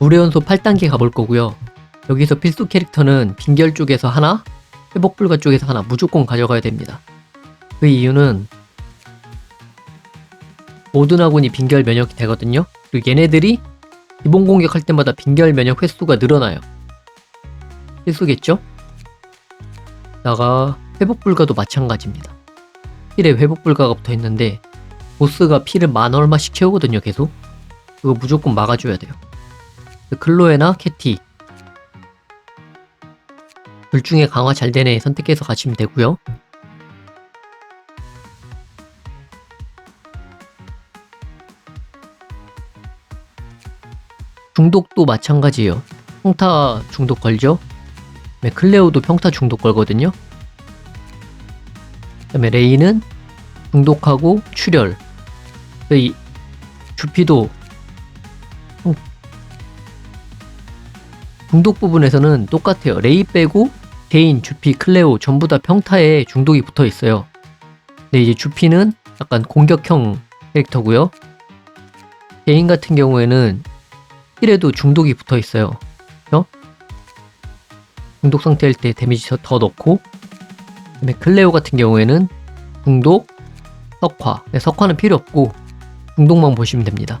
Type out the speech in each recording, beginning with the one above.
물의 연소 8단계 가볼 거고요. 여기서 필수 캐릭터는 빙결 쪽에서 하나, 회복 불가 쪽에서 하나 무조건 가져가야 됩니다. 그 이유는 모든 아군이 빙결 면역이 되거든요. 그리고 얘네들이 기본 공격할 때마다 빙결 면역 횟수가 늘어나요. 필수겠죠? 나가 회복 불가도 마찬가지입니다. 필에 회복 불가가 붙어 있는데 보스가 피를 만 얼마씩 채우거든요, 계속. 그거 무조건 막아줘야 돼요. 그 클로에나 캐티 둘 중에 강화 잘애 선택해서 가시면 되고요. 중독도 마찬가지예요. 평타 중독 걸죠? 네, 클레오도 평타 중독 걸거든요. 그다음에 레이는 중독하고 출혈. 이 주피도 중독 부분에서는 똑같아요. 레이 빼고 개인, 주피, 클레오 전부 다 평타에 중독이 붙어 있어요. 근데 이제 주피는 약간 공격형 캐릭터고요. 개인 같은 경우에는 힐에도 중독이 붙어 있어요. 그죠? 중독 상태일 때 데미지 더 넣고 그다음에 클레오 같은 경우에는 중독, 석화. 네, 석화는 필요 없고 중독만 보시면 됩니다.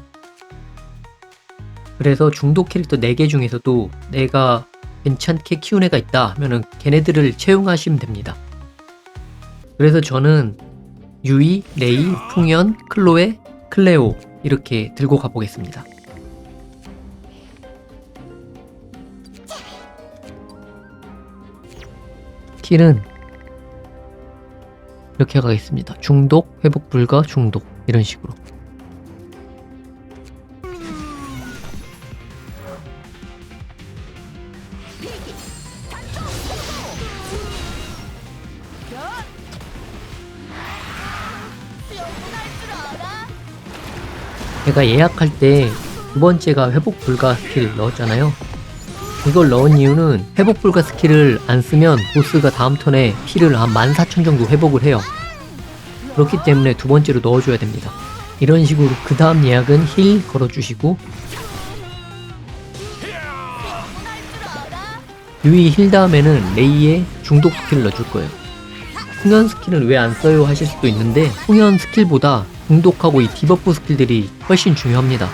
그래서 중독 캐릭터 4개 중에서도 내가 괜찮게 키운 애가 있다 하면은 걔네들을 채용하시면 됩니다. 그래서 저는 유이, 레이, 풍연, 클로에, 클레오 이렇게 들고 가보겠습니다. 킬은 이렇게 가겠습니다. 중독, 회복 불가, 중독 이런 식으로. 제가 예약할 때 두 번째가 회복 불가 스킬 넣었잖아요. 이걸 넣은 이유는 회복 불가 스킬을 안 쓰면 보스가 다음 턴에 피를 한 14,000 정도 회복을 해요. 그렇기 때문에 두 번째로 넣어줘야 됩니다. 이런 식으로 그 다음 예약은 힐 걸어주시고 유이 힐 다음에는 레이의 중독 스킬을 넣어줄 거예요. 풍연 스킬은 왜안 써요 하실 수도 있는데 풍연 스킬보다 중독하고 이 디버프 스킬들이 훨씬 중요합니다.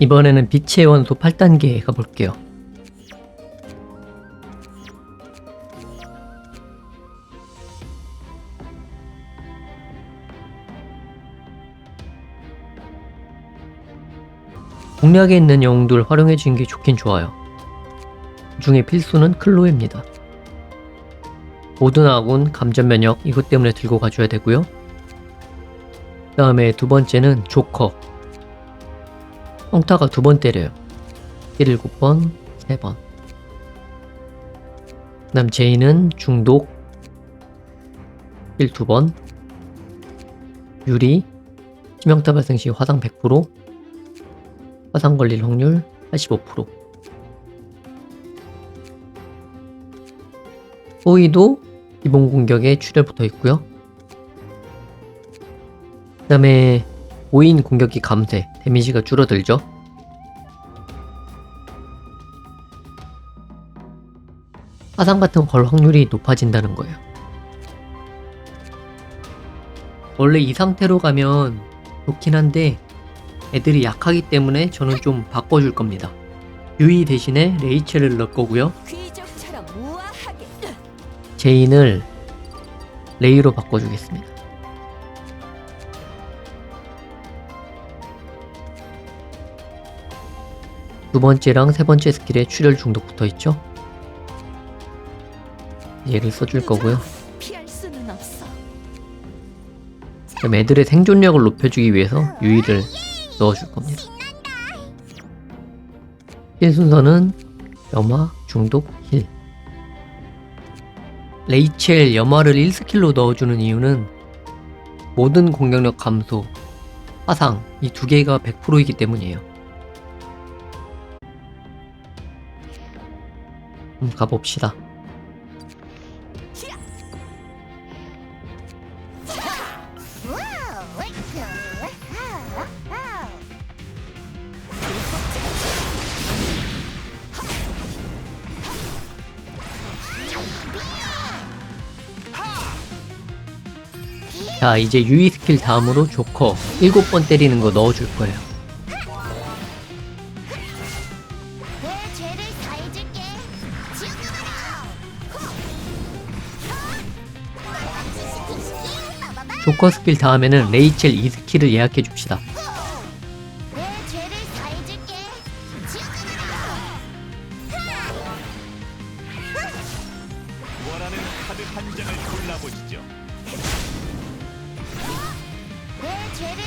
이번에는 빛의 원소 8단계 가볼게요. 공략에 있는 영웅들 활용해 주는 게 좋긴 좋아요. 그 중에 필수는 클로입니다. 모든 아군 감전 면역 이것 때문에 들고 가줘야 되고요. 그 다음에 두 번째는 조커 평타가 두 번 때려요. 7번, 3번. 그 다음 제이는 중독 1, 2번. 유리 치명타 발생 시 화상 100%. 화상 걸릴 확률 85%. 호이도 기본 공격에 출혈 붙어 있고요. 그 다음에 5인 공격기 감쇄, 데미지가 줄어들죠. 화상 같은 걸 확률이 높아진다는 거예요. 원래 이 상태로 가면 좋긴 한데 애들이 약하기 때문에 저는 좀 바꿔줄 겁니다. 유이 대신에 레이첼을 넣을 거고요. 제인을 레이로 바꿔주겠습니다. 두 번째랑 세 번째 스킬에 출혈 중독 붙어 있죠? 얘를 써줄 거고요. 그럼 애들의 생존력을 높여주기 위해서 유의를 넣어줄 겁니다. 힐 순서는 염화, 중독, 힐. 레이첼 염화를 1스킬로 넣어주는 이유는 모든 공격력 감소, 화상 이 두 개가 100%이기 때문이에요. 음, 가봅시다. 자, 이제 유의 스킬 다음으로 조커 7번 때리는 거 넣어줄 거예요. 조커 스킬 다음에는 레이첼 2스킬을 예약해 줍시다. 내 죄를